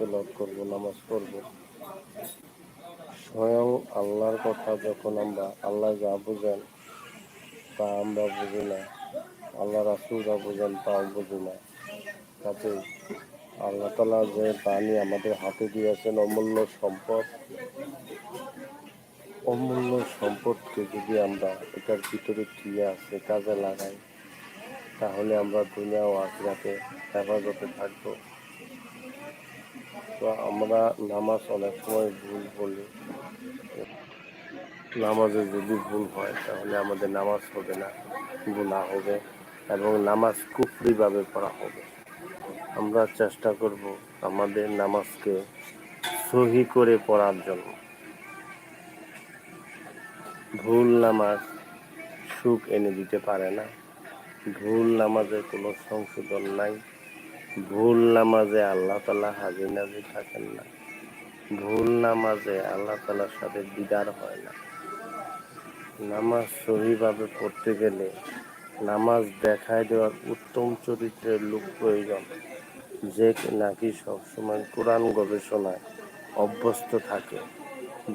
তেলত করব, নামাজ পড়ব। স্বয়ং আল্লাহর কথা যখন আমরা, আল্লাহ যা বুঝেন, তা আমরা বুঝি না। আল্লাহ রাসুল যা বুঝেন, তাও বুঝি না। তাতে আল্লাহ তালা যে বাণী আমাদের হাতে দিয়েছেন অমূল্য সম্পদ, অমূল্য সম্পদকে যদি আমরা এটার ভিতরে কি আছে কাজে লাগাই, তাহলে আমরা দুনিয়া ও আখরাতে হেফাজতে থাকব। তো আমরা নামাজ অনেক সময় ভুল বলি। নামাজে যদি ভুল হয়, তাহলে আমাদের নামাজ হবে না গুণা হবে, এবং নামাজ কুফরিভাবে পড়া হবে। আমরা চেষ্টা করব আমাদের নামাজকে সহি করে পড়ার জন্য। ভুল নামাজ সুখ এনে দিতে পারে না। ভুল নামাজে কোনো সংশোধন নাই। ভুল নামাজে আল্লাহ তালা হাজির নাজির থাকেন না। ভুল নামাজে আল্লাহ তালার সাথে দিদার হয় না। নামাজ সহিভাবে পড়তে গেলে নামাজ দেখায় দেওয়ার উত্তম চরিত্রের লোক প্রয়োজন। যে নাকি সবসময় কোরআন গবেষণায় অভ্যস্ত থাকে।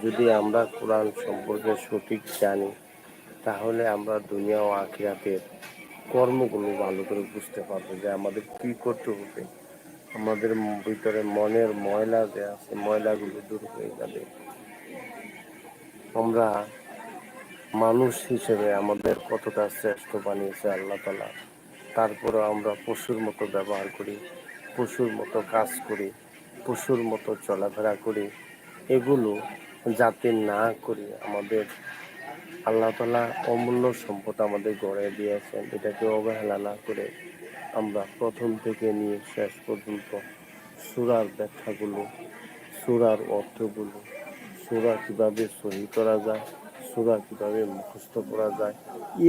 যদি আমরা কোরআন সম্পর্কে সঠিক জানি, তাহলে আমরা দুনিয়া ও আখিরাতের কর্মগুলো ভালো করে বুঝতে পারব যে আমাদের কি করতে হবে। আমাদের ভিতরে মনের ময়লা যে আছে, ময়লাগুলো দূর হয়ে যাবে। আমরা মানুষ হিসেবে আমাদের কতটা শ্রেষ্ঠ বানিয়েছে আল্লাহ তালা তারপরে আমরা পশুর মতো ব্যবহার করি, পশুর মতো কাজ করি, পশুর মতো চলাফেরা করি। এগুলো যাতে না করি আমাদের আল্লাহ তালা অমূল্য সম্পদ আমাদের গড়ে দিয়েছেন। এটাকে অবহেলা না করে আমরা প্রথম থেকে নিয়ে শেষ পর্যন্ত সুরার ব্যাখ্যাগুলো, সুরার অর্থগুলো, সুরা কীভাবে সহি করা যায়, সুরা কীভাবে মুখস্থ করা যায়,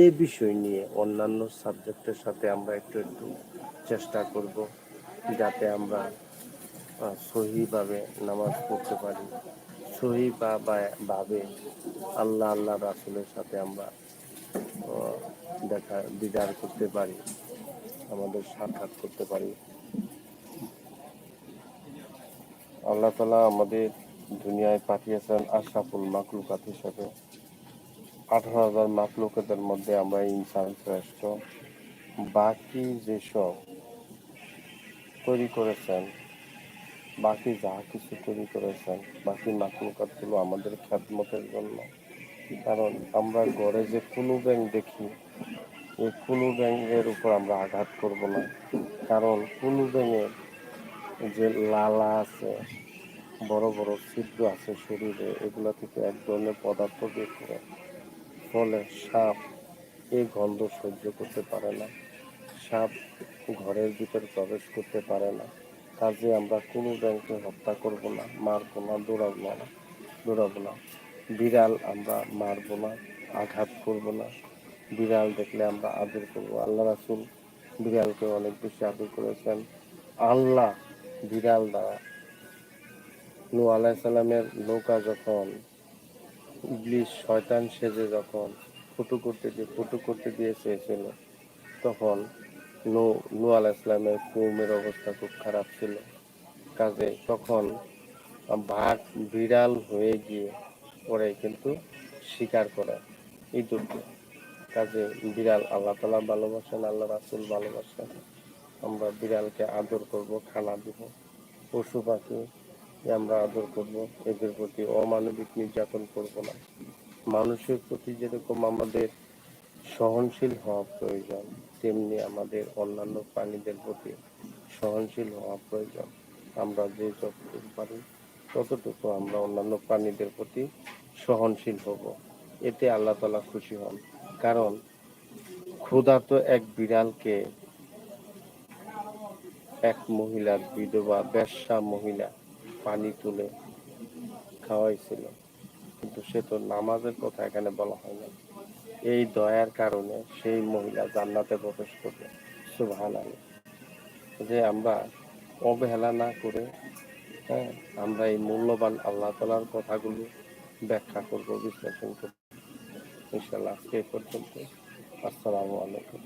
এ বিষয় নিয়ে অন্যান্য সাবজেক্টের সাথে আমরা একটু একটু চেষ্টা করব যাতে আমরা সহিভাবে নামাজ পড়তে পারি। সহি ভাবে আল্লাহ আল্লাহ রাসুলের সাথে আমরা দেখা দিদার করতে পারি, আমাদের সাক্ষাৎ করতে পারি। আল্লাহ তালা আমাদের দুনিয়ায় পাঠিয়েছেন আশরাফুল মাকলুকাত হিসাবে। আঠারো হাজার মাকলুকাতের মধ্যে আমরা ইনসান শ্রেষ্ঠ। বাকি যেসব তৈরি করেছেন বাকি যা কিছু তৈরি করেছেন বাকি মাকলুকাতগুলো আমাদের খ্যাতমতের জন্য। কারণ আমরা ঘরে যে কোনো ব্যাংক দেখি, এই কোনো ব্যাংকের উপর আমরা আঘাত করব না। কারণ কোনো ব্যাংকের যে লালা আছে, বড় বড় ছিদ্র আছে শরীরে, এগুলো থেকে এক ধরনের পদার্থ বের করে। ফলে সাপ এই গন্ধ সহ্য করতে পারে না। সাপ ঘরের ভিতরে প্রবেশ করতে পারে না। কাজে আমরা কোনো ব্যাংকে হত্যা করব না, মারবো না, দৌড়াবো না দৌড়াবো না। বিড়াল আমরা মারবো না, আঘাত করব না। বিড়াল দেখলে আমরা আদর করব। আল্লাহ রাসুল বিড়ালকে অনেক বেশি আদর করেছেন। আল্লাহ বিড়াল দ্বারা নু আলাইসাল্লামের নৌকা যখন ইংলিশ শয়তান সেজে যখন ফটো করতে দিয়ে, ফটো করতে দিয়ে চেয়েছিল, তখন নু নু আলাইসলামের কৌমের অবস্থা খুব খারাপ ছিল। কাজে তখন ভাগ বিড়াল হয়ে গিয়ে পরে কিন্তু স্বীকার করে ইঁদুরকে। কাজে বিড়াল আল্লাহ তালা ভালোবাসেন, আল্লাহ রাসুল ভালোবাসেন। আমরা বিড়ালকে আদর করব, খানা দিব। পশু পাখি আমরা আদর করব, এদের প্রতি অমানবিক নির্যাতন করব না। মানুষের প্রতি যেরকম আমাদের সহনশীল হওয়া প্রয়োজন। তেমনি আমাদের অন্যান্য প্রাণীদের প্রতি সহনশীল হওয়া প্রয়োজন। আমরা যে যতটুকু পারি, ততটুকু আমরা অন্যান্য প্রাণীদের প্রতি সহনশীল হব। এতে আল্লাহ তালা খুশি হন। কারণ ক্ষুধার্ত এক বিড়ালকে এক মহিলার বিধবা ব্যবসা মহিলা পানি তুলে খাওয়াইছিল। কিন্তু সে তো নামাজের কথা এখানে বলা হয় না। এই দয়ার কারণে সেই মহিলা জান্নাতে প্রবেশ করবে। সুভান যে আমরা অবহেলা না করে হ্যাঁ আমরা এই মূল্যবান আল্লাহ তালার কথাগুলো ব্যাখ্যা করব, বিশ্লেষণ করব। ইনশাল্লাহ আজকে পর্যন্ত। আসসালামু আলাইকুম।